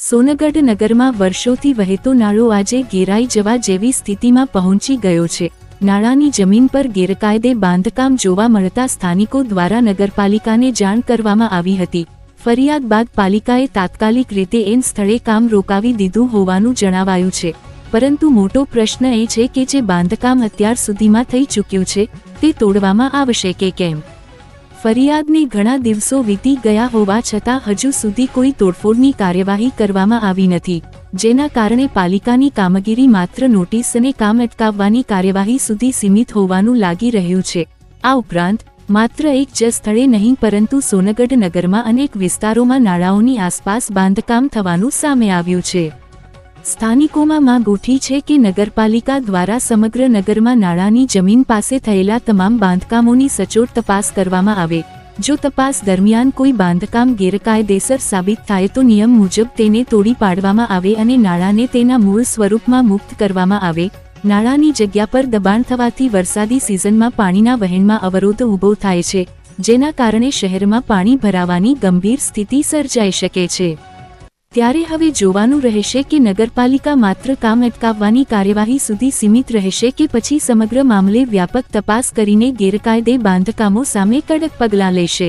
સોનગઢ નગરમાં વર્ષોથી વહેતો નાળો આજે ઘેરાઈ જવા જેવી સ્થિતિમાં પહોંચી ગયો છે. નાળાની જમીન પર ગેરકાયદે બાંધકામ જોવા મળતા સ્થાનિકો દ્વારા નગરપાલિકાને જાણ કરવામાં આવી હતી. ફરિયાદ બાદ પાલિકાએ તાત્કાલિક રીતે એન સ્થળે કામ રોકાવી દીધું હોવાનું જણાવાયું છે. પરંતુ મોટો પ્રશ્ન એ છે કે જે બાંધકામ અત્યાર સુધીમાં થઈ ચૂક્યું છે, તે તોડવામાં આવશે કે કેમ? ફરિયાદને ઘણા દિવસો વીતી ગયા હોવા છતાં હજુ સુધી કોઈ તોડફોડની કાર્યવાહી કરવામાં આવી નથી, જેના કારણે પાલિકાની કામગીરી માત્ર નોટિસ અને કામ અટકાવવાની કાર્યવાહી સુધી સીમિત હોવાનું લાગી રહ્યું છે. આ ઉપરાંત, માત્ર એક જ સ્થળે નહીં, પરંતુ સોનગઢ નગરમાં અનેક વિસ્તારોમાં નાળાઓની આસપાસ બાંધકામ થવાનું સામે આવ્યું છે. સ્થાનિકોમાં માંગ ઉઠી છે કે નગરપાલિકા દ્વારા સમગ્ર નગરમાં નાળાની જમીન પાસે થયેલા તમામ બાંધકામોની સચોટ તપાસ કરવામાં આવે. જો તપાસ દરમિયાન કોઈ બાંધકામ ગેરકાયદેસર સાબિત થાય તો નિયમ મુજબ તેને તોડી પાડવામાં આવે અને નાળાને તેના મૂળ સ્વરૂપમાં મુક્ત કરવામાં આવે. નાળાની જગ્યા પર દબાણ થવાથી વરસાદી સિઝનમાં પાણીના વહેણમાં અવરોધ ઊભો થાય છે, જેના કારણે શહેરમાં પાણી ભરાવાની ગંભીર સ્થિતિ સર્જાઈ શકે છે. ત્યારે હવે જોવાનું રહેશે કે નગરપાલિકા માત્ર કામ અટકાવવાની કાર્યવાહી સુધી સીમિત રહેશે કે પછી સમગ્ર મામલે વ્યાપક તપાસ કરીને ગેરકાયદે બાંધકામો સામે કડક પગલાં લેશે.